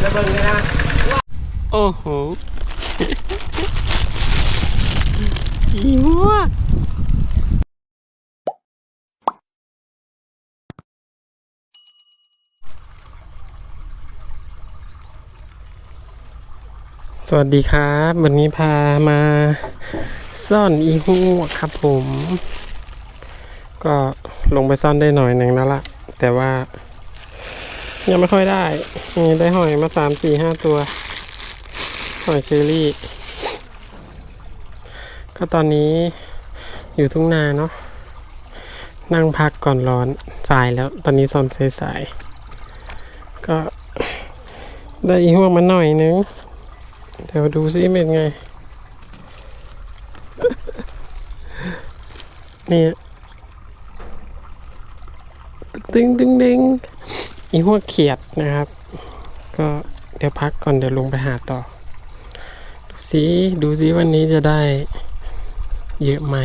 เบิ่งเลยนะโอ้โหอีหัวสวัสดีครับ วันนี้พามาซ่อนอีหัวครับผม ก็ลงไปซ่อนได้หน่อยหนึ่งแล้วล่ะแต่ว่า ยังไม่ค่อยได้นี่ได้หอยมาสามสี่ห้าตัว หอยเชอรี่ ก็ตอนนี้อยู่ทุ่งนาเนาะนั่งพักก่อนร้อนสายแล้ว ตอนนี้ซอนสายๆก็ได้อีหัวงมาหน่อยนึง เดี๋ยวดูซิเป็นไง นี่ตึงตึงตึง อีหัวเขียดนะครับ ก็เดี๋ยวพักก่อนเดี๋ยวลงไปหาต่อ ดูซิดูซิวันนี้จะได้เยอะไหม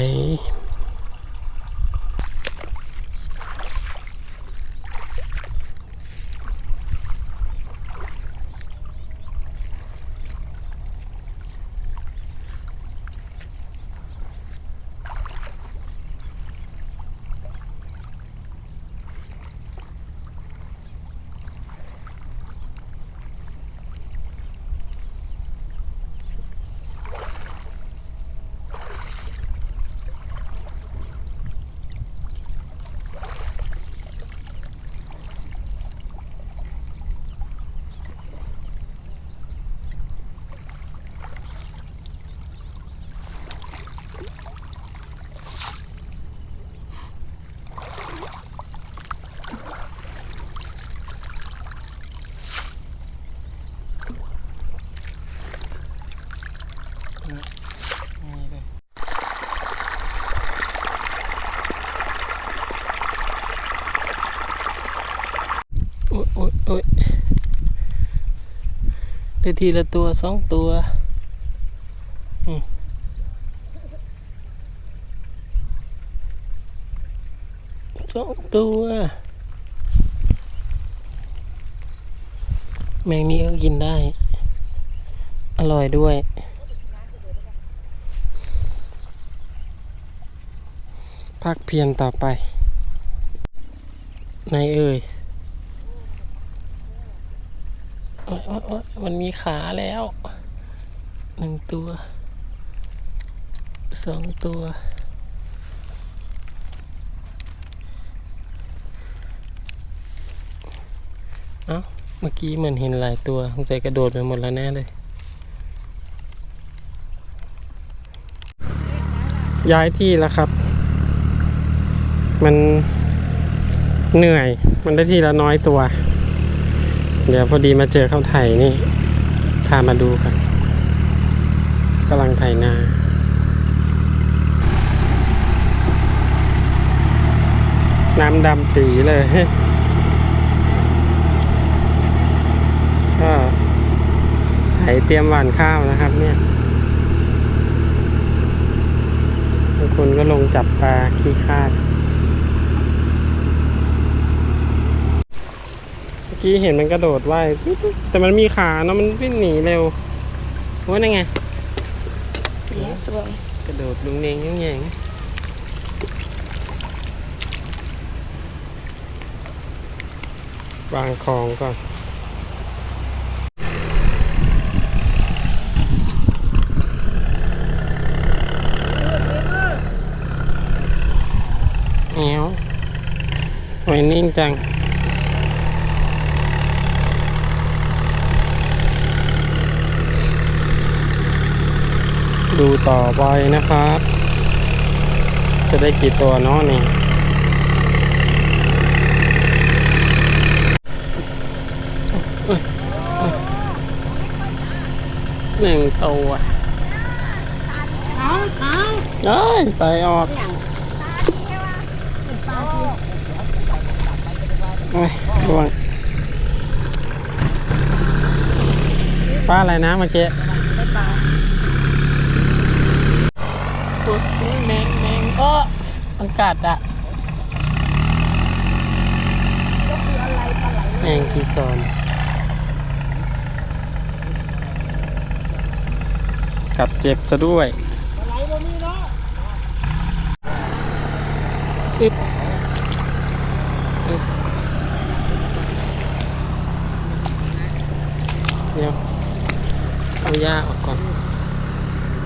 ได้ทีละตัวสองตัวสองตัว แมงนี้ก็กินได้ อร่อยด้วย พักเพียรต่อไปไหนเอ่ย โอ๊ยโอ๊ยโอ๊ยมันมีขาแล้วหนึ่งตัวสองตัวเอ้าเมื่อกี้เหมือนเห็นหลายตัวสงสัยกระโดดไปหมดแล้วแน่เลย ย้ายที่แล้วครับ มันเหนื่อยมันได้ทีละน้อยตัว เดี๋ยวพอดีมาเจอเขาไถนี่ พามาดูกันกำลังไถนาน้ำดำปีเลยก็ไถเตรียมหว่านข้าวนะครับ เนี่ยบางคนก็ลงจับปลาขี้คาด มื่อกี้เห็นมันกระโดดว่ายตุ๊ดๆแต่มันมีขาเนาะมันวิ่งหนีเร็วว่าไงเสียสวยกระโดดลุงเนงยังแยงวางของก่อนเอ้วหอยนิ่งจัง ดูต่อไปนะครับ จะได้กี่ตัวเนาะนี่ หนึ่งตัวเอ้ยไตออกโอ้ยร่วงป้าอะไรนะเมื่อกี้ ปุ๊บเม้งเม้งเออมันกัดอะแองกีซนกัดเจ็บซะด้วยอึบอึบเดี๋ยวเอาหญ้าออกก่อน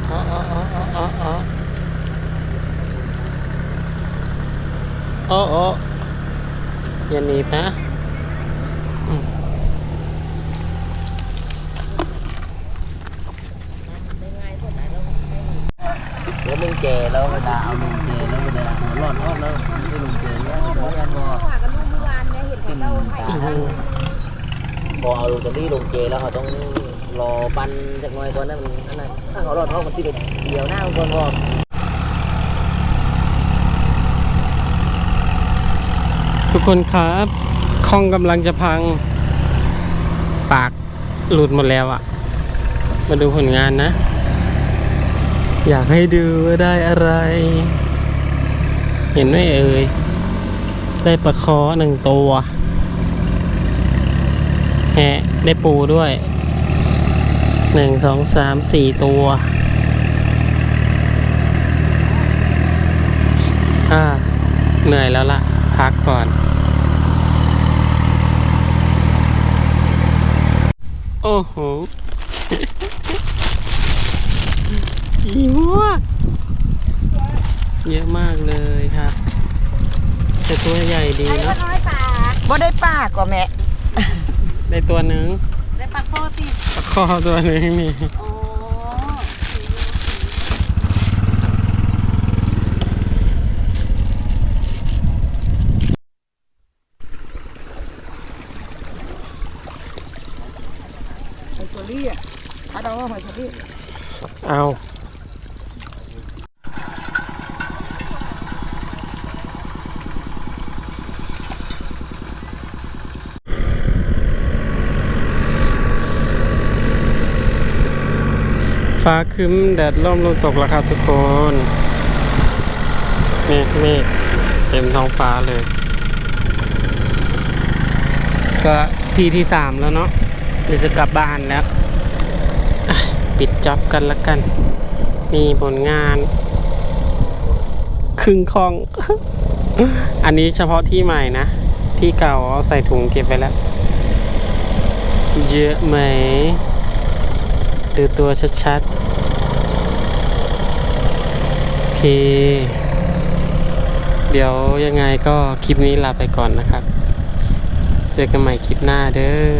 อ๋ออ๋ออ๋ออ๋อ อ๋ออ๋ออ๋อย่าหนีบนะเดี๋ยวลุงเจแล้วเวลาเอาลุงเจแล้วเวลาเอารอดออกแล้วที่ลุงเจเนี่ยเดี๋ยวยันบอว่ากันลูกเมื่อวานเนี่ยเห็นเขาเจ้าไผ่พอเอาลอตเตอรี่ลงเจแล้วเขาต้องรอปันจากหน่อยก่อนนะมันนั่นถ้าเขารอดออกมันสิเด็ดเดียวหน้าคนพอ ทุกคนครับคองกำลังจะพัง ปากหลุดหมดแล้วอะ่ะ มาดูผลงานนะ อยากให้ดูว่าได้อะไร เห็นไหมเอ่ย ได้ปลาคอหนึ่งตัวแหะได้ปูด้วยหนึ่งสองสามสี่ตัวอ่าเหนื่อยแล้วล่ะ พักก่อน โอ้โหอีมัวเยอะมากเลยครับแต่ตัวใหญ่ดีไอ้ก็เนาะน้อยปากบ่ได้ป้าก็แม่ ได้ตัวหนึ่งได้ปากโคติปลาคอตัวหนึ่งนี่ โอ้ไอ้ตัวนี้อะถ้าเราว่าไอ้ตัวนี้เอาฟ้าครึ้มแดดร่มลมตกแล้วครับทุกคนเมฆเมฆเต็มท้องฟ้าเลย ก็ทีที่สามแล้วเนาะ ดี๋ยวจะกลับบ้านแล้ว ปิดจ็อบกันละกัน นี่ผลงาน ครึ่งคลอง อันนี้เฉพาะที่ใหม่นะ ที่เก่าเอาใส่ถุงเก็บไว้แล้ว เยอะไหม ดูตัวชัดๆ โอเค เดี๋ยวยังไงก็คลิปนี้ลาไปก่อนนะครับ เจอกันใหม่คลิปหน้าเด้อ